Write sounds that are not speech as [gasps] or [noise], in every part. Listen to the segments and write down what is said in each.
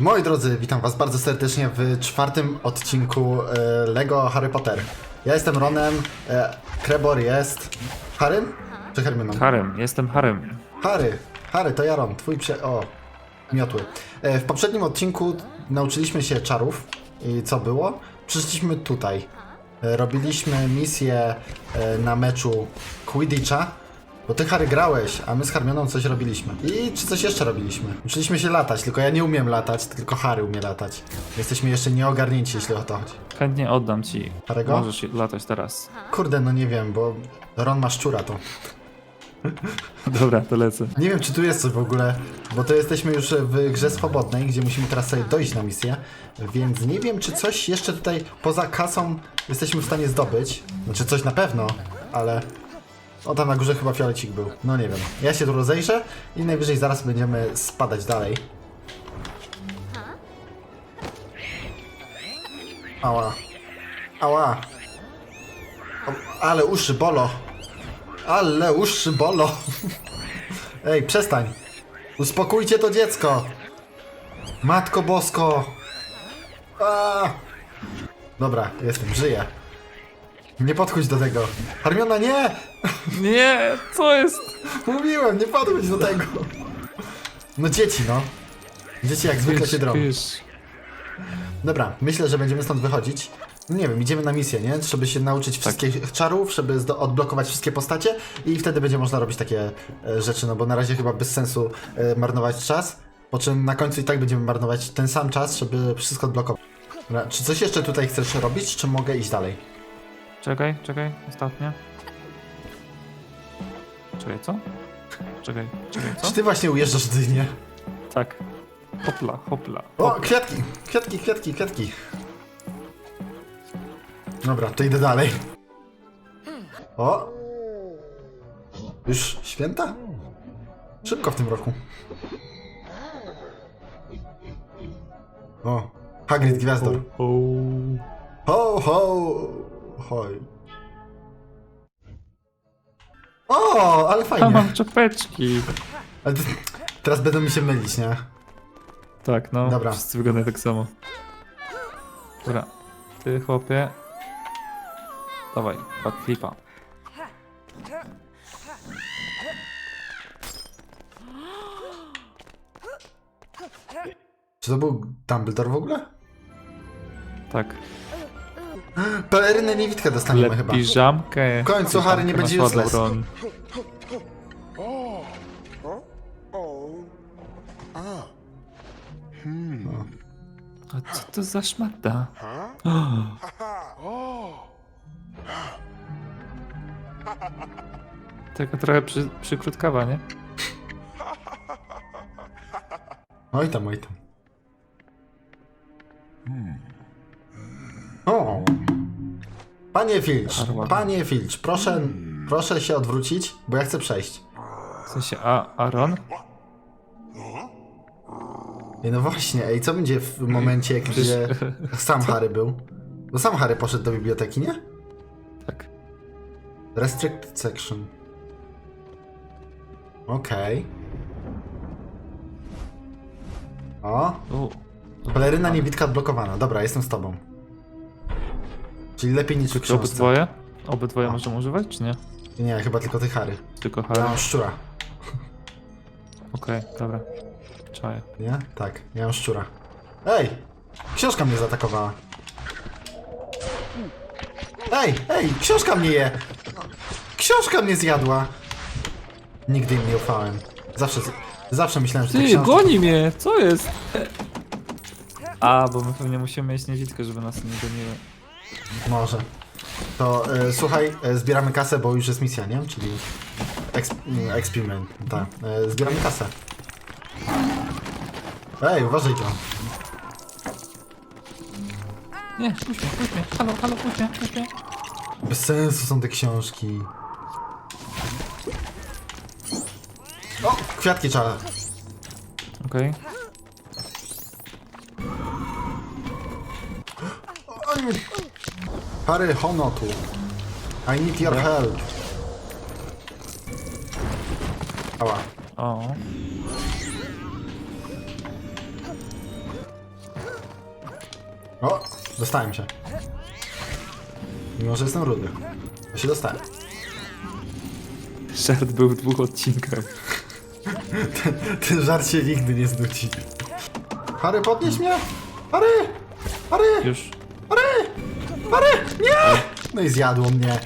Moi drodzy, witam was bardzo serdecznie w czwartym odcinku e, Lego Harry Potter. Ja jestem Ronem, e, Krebor jest... Harrym? Czy Hermioną? Harem, jestem Harem. Harry, Harry, to ja Ron, twój przy... O, miotły. E, w poprzednim odcinku nauczyliśmy się czarów i co było? Przyszliśmy tutaj. E, robiliśmy misję e, na meczu Quidditcha, bo ty Harry grałeś, a my z Hermioną coś robiliśmy. I czy coś jeszcze robiliśmy? Uczyliśmy się latać, tylko ja nie umiem latać, tylko Harry umie latać. Jesteśmy jeszcze nieogarnięci, jeśli o to chodzi. Chętnie oddam ci. Harego? Możesz latać teraz. Kurde, no nie wiem, bo Ron ma szczura to. [laughs] Dobra, to lecę. Nie wiem, czy tu jest coś w ogóle, bo to jesteśmy już w grze swobodnej, gdzie musimy teraz sobie dojść na misję, więc nie wiem, czy coś jeszcze tutaj poza kasą jesteśmy w stanie zdobyć. Znaczy coś na pewno, ale... O, tam na górze chyba fiolecik był. No nie wiem. Ja się tu rozejrzę i najwyżej zaraz będziemy spadać dalej. Ała. Ała. O, ale uszy bolo. Ale uszy bolo. [laughs] Ej, przestań. Uspokójcie to dziecko. Matko Bosko. A! Dobra, jestem, żyję. Nie podchodź do tego. Harmiona, nie! Nie, co jest? Mówiłem, nie podchodź do tego. No dzieci, no. Dzieci jak zwykle się drą. Kysz. Dobra, myślę, że będziemy stąd wychodzić. No Nie wiem, idziemy na misję, nie? Żeby się nauczyć wszystkich czarów, żeby zdo- odblokować wszystkie postacie i wtedy będzie można robić takie e, rzeczy, no bo na razie chyba bez sensu e, marnować czas, po czym na końcu i tak będziemy marnować ten sam czas, żeby wszystko odblokować. Dobra, czy coś jeszcze tutaj chcesz robić, czy mogę iść dalej? Czekaj, czekaj, ostatnie. Czekaj, co? Czekaj, czekaj, co? Czy ty właśnie ujeżdżasz dynię? Tak. Hopla, hopla. O, kwiatki, kwiatki, kwiatki, kwiatki. Dobra, to idę dalej. O! Już święta? Szybko w tym roku. O, Hagrid Gwiazdor. O, Ho, ho, hoj. O, ale fajnie. mam czapeczki. Ale to, teraz będą mi się mylić, nie? Tak, no. Dobra. Wszyscy wyglądają tak samo. Dobra. Ty, chłopie. Dawaj, backflipa. Czy to był Dumbledore w ogóle? Tak. Pelerynę niewidkę dostaniemy chyba. Lepiej piżamkę. W końcu Harry nie Piżamkę będzie masz ładną, useless. Ron. A co to za szmata? [gasps] Taka trochę przy, przykrótkawa, nie? Oj tam, oj tam. O! Panie Filcz, panie Filcz, proszę, proszę się odwrócić, bo ja chcę przejść. W sensie, a Aaron? Ej, no właśnie, ej, co będzie w momencie, gdzie sam Harry był? Bo sam Harry poszedł do biblioteki, nie? Tak. Restricted section. Okej. O, U, peleryna niewidka odblokowana. Dobra, jestem z tobą. Czyli lepiej niż w czy książce. obydwoje? Obydwoje A. możemy używać, czy nie? Nie, chyba tylko ty Harry. Tylko Ja Harry. mam szczura. Okej, dobra. Czaję. Nie? Tak, ja mam szczura. Ej! Książka mnie zaatakowała. Ej, ej, książka mnie je! Książka mnie zjadła! Nigdy im nie ufałem. Zawsze, zawsze myślałem, że to Ty, książka... goni mnie! Co jest? A, bo my pewnie musimy mieć niewidkę, żeby nas nie goniły. Może. To e, słuchaj, e, zbieramy kasę, bo już jest misja, nie? Czyli eksperyment. Tak. E, zbieramy kasę. Ej, uważaj to. Nie, puść mnie, puść mnie. Halo, halo, puść mnie, puść mnie. Bez sensu są te książki. O, kwiatki trzeba. Okej. Harry Honotu. I need your help. Ała. O. O, dostałem się. Mimo, że jestem rudy. To się dostałem. Żart był w dwóch odcinkach. Ten żart się nigdy nie znudzi. Harry, podnieś mnie! Harry! Harry! Już. Harry! Nie! No i zjadło mnie.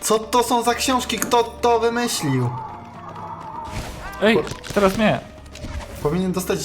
Co to są za książki? Kto to wymyślił? Ej, teraz mnie. Powinien dostać...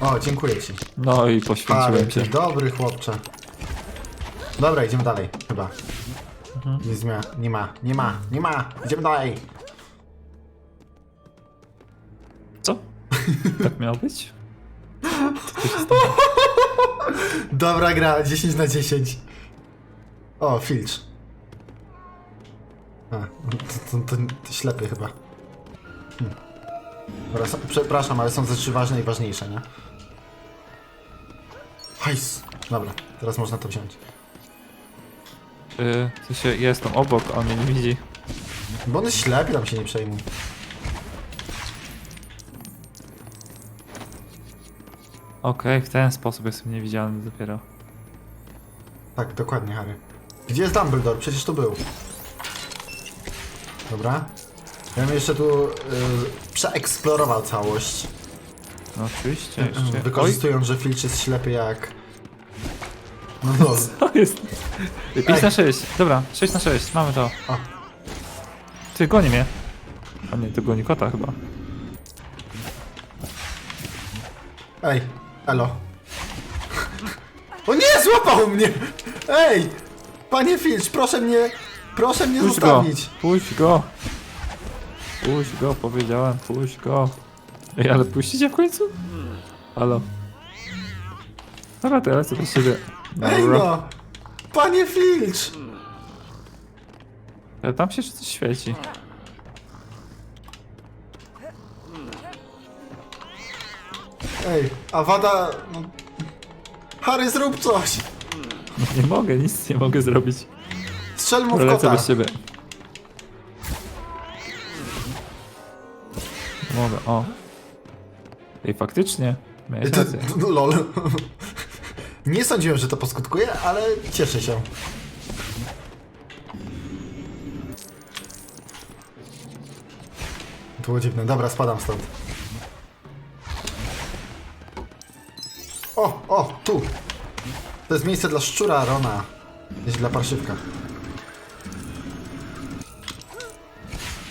O, dziękuję ci. No i poświęciłem ty dobry chłopcze. Dobra, idziemy dalej, chyba. Nic nie ma, nie ma, nie ma, nie ma. Idziemy dalej. Co? Tak miało być? Dobra gra, 10 na 10. O, Filcz. A, to, to, to, to ślepy chyba. Hm. Dobra, są, przepraszam, ale są rzeczy ważne i ważniejsze, nie? Hajs. Dobra, teraz można to wziąć. Yy, w sensie, ja jestem obok, a on mnie nie widzi. Bo on jest ślepy, tam się nie przejmuj. Okej, w ten sposób jestem niewidzialny dopiero. Tak, dokładnie, Harry. Gdzie jest Dumbledore? Przecież tu był. Dobra. Ja bym jeszcze tu y, przeeksplorował całość. No oczywiście, jeszcze. Oj, Wykorzystując, że Filch jest ślepy jak... No no. [laughs] co jest? 5 na 6, dobra, 6 na 6, mamy to. O. Ty, goni mnie. A nie, to goni kota chyba. Ej, elo. O nie, złapał mnie! Ej! Panie Filch, proszę mnie... Proszę mnie Puść go, zostawić. puść go. Puść go, powiedziałem, puść go. Ej, ale puścicie w końcu? Halo. Dobra, teraz co do siebie. Ej Dobra. no! Panie Filch! Ale Tam się coś świeci. Ej, Awada... No... Harry, zrób coś! [laughs] Nie mogę, nic nie mogę zrobić. Strzel mu w Lecę kota. bez siebie. Nie Mogę, o. Ej, faktycznie. Miałeś To, rację. to, [laughs] lol. Nie sądziłem, że to poskutkuje, ale cieszę się. To było dziwne. Dobra, spadam stąd. O, o, tu. To jest miejsce dla szczura Rona. Jest dla parszywka.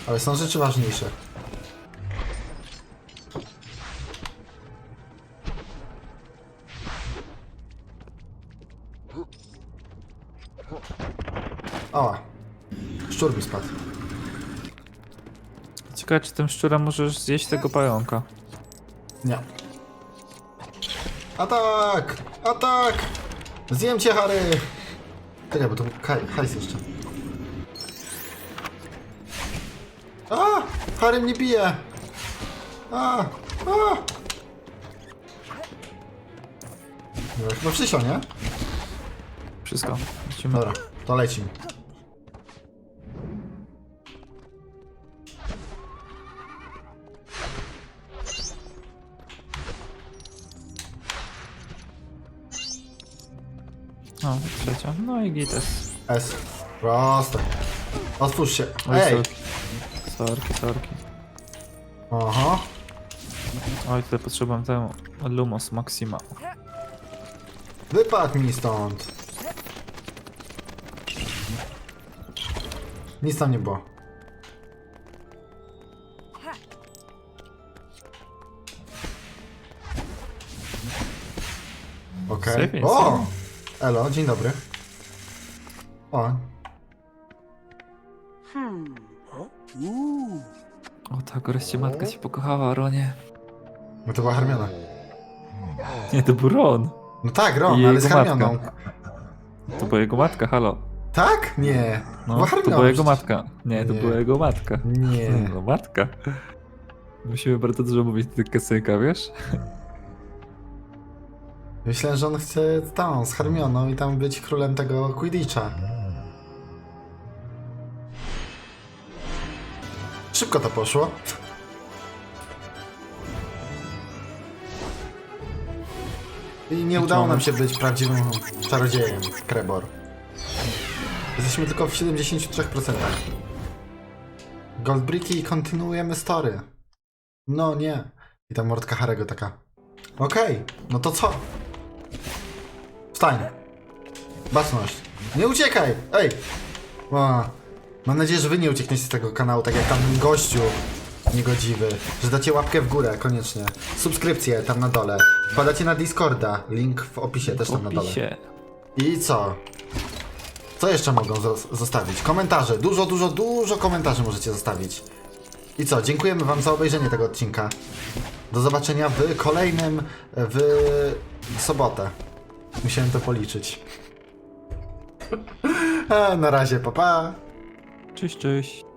Ale są rzeczy ważniejsze. O, szczur mi spadł. Ciekawe, czy tym szczurem możesz zjeść tego pająka. Nie. Atak! Atak! Zjem cię, Harry! Czekaj, bo to był kaj, hajs jeszcze. A! Harry mnie bije! A! A! Dobra, chyba nie? Wszystko. Lecimy. Dobra, to lecimy. No, trzecia. No i gites. S. Proste. Otwórz się. Oj, Ej! sorki. Sorki, sorki. Aha. Oj, tutaj potrzebujemy temu. Lumos Maxima. Wypadł mi stąd. Nic tam nie było. Okej. O! Elo, dzień dobry. O, O tak, wreszcie matka ci pokochała, Ronie. no to była Hermiona. Nie, to był Ron. No tak, Ron, I ale z jego Hermioną. matka. To była jego matka, halo. Tak? Nie. No, była to Hermiona była jego przecież. matka. Nie, to Nie. była jego matka. Nie. [laughs] No, matka. Musimy bardzo dużo mówić do tych kasyka, wiesz? Myślę, że on chce tam, z Hermioną i tam być królem tego Quidditcha. Szybko to poszło. I nie udało nam się być prawdziwym czarodziejem, Krebor. Jesteśmy tylko w 73%. Goldbricki i kontynuujemy story. No nie. I ta mordka Harego taka. Okej, okay, no to co? Wstań. Baczność. Nie uciekaj! Ej! O, mam nadzieję, że wy nie uciekniecie z tego kanału, tak jak tam gościu niegodziwy. Że dacie łapkę w górę, koniecznie. Subskrypcję tam na dole. Wpadacie na Discorda. Link w opisie też tam na dole. opisie. I co? Co jeszcze mogą zo- zostawić? Komentarze. Dużo, dużo, dużo komentarzy możecie zostawić. I co? Dziękujemy Wam za obejrzenie tego odcinka. Do zobaczenia w kolejnym w sobotę. Musiałem to policzyć. [laughs] A, na razie, papa. Pa. Cześć, cześć.